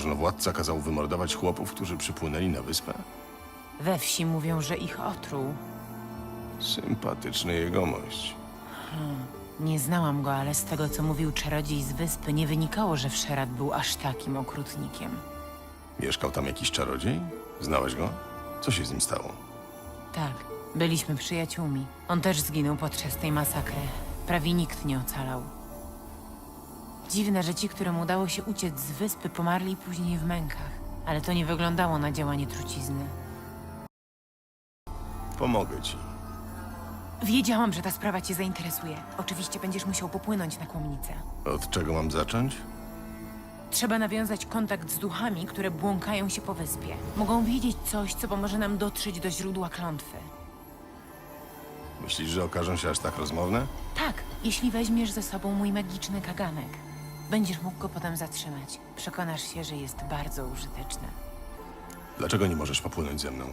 Możnowładca kazał wymordować chłopów, którzy przypłynęli na wyspę? We wsi mówią, że ich otruł. Sympatyczny jegomość. Nie znałam go, ale z tego, co mówił czarodziej z wyspy, nie wynikało, że Wszerat był aż takim okrutnikiem. Mieszkał tam jakiś czarodziej? Znałeś go? Co się z nim stało? Tak, byliśmy przyjaciółmi. On też zginął podczas tej masakry. Prawie nikt nie ocalał. Dziwne, że ci, którym udało się uciec z wyspy, pomarli później w mękach. Ale to nie wyglądało na działanie trucizny. Pomogę ci. Wiedziałam, że ta sprawa cię zainteresuje. Oczywiście będziesz musiał popłynąć na kłomnicę. Od czego mam zacząć? Trzeba nawiązać kontakt z duchami, które błąkają się po wyspie. Mogą wiedzieć coś, co pomoże nam dotrzeć do źródła klątwy. Myślisz, że okażą się aż tak rozmowne? Tak, jeśli weźmiesz ze sobą mój magiczny kaganek. Będziesz mógł go potem zatrzymać. Przekonasz się, że jest bardzo użyteczny. Dlaczego nie możesz popłynąć ze mną?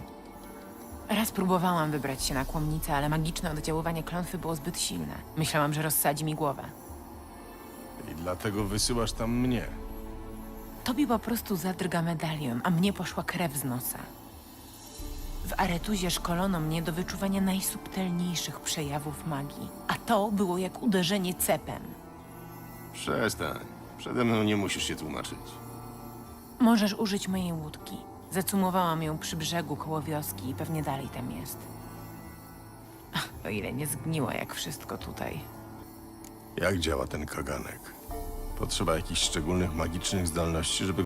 Raz próbowałam wybrać się na kłomnicę, ale magiczne oddziaływanie klątwy było zbyt silne. Myślałam, że rozsadzi mi głowę. I dlatego wysyłasz tam mnie. Tobie po prostu zadrga medalion, a mnie poszła krew z nosa. W Aretuzie szkolono mnie do wyczuwania najsubtelniejszych przejawów magii, a to było jak uderzenie cepem. Przestań. Przede mną nie musisz się tłumaczyć. Możesz użyć mojej łódki. Zacumowałam ją przy brzegu koło wioski i pewnie dalej tam jest. Ach, O ile nie zgniła jak wszystko tutaj. Jak działa ten kaganek? Potrzeba jakichś szczególnych magicznych zdolności, żeby